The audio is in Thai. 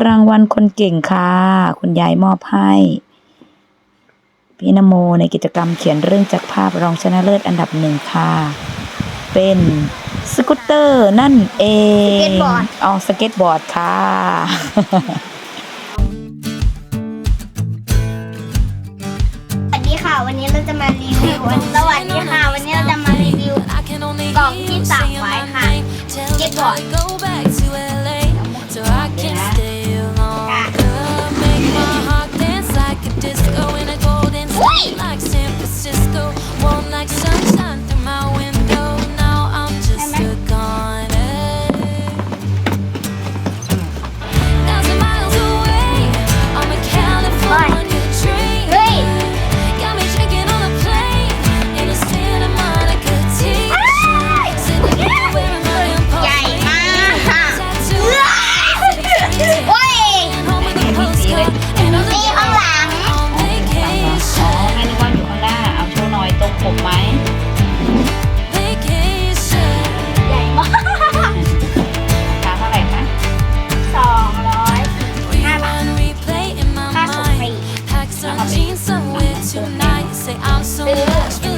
รางวัลคนเก่งค่ะ คุณยายมอบให้ พี่นโมในกิจกรรมเขียนเรื่องจากภาพรองชนะเลิศอันดับหนึ่งค่ะ เป็นสกูตเตอร์นั่นเองสเก็ตบอร์ดอ๋อสเก็ตบอร์ดค่ะสวัสดีค่ะ วันนี้เราจะมารีวิวสวัสดีค่ะ วันนี้เราจะมารีวิวกล่องที่สั่งไว้ค่ะสเก็ตบอร์ด like San Francisco. jeans somewhere tonight. Say I'm so much.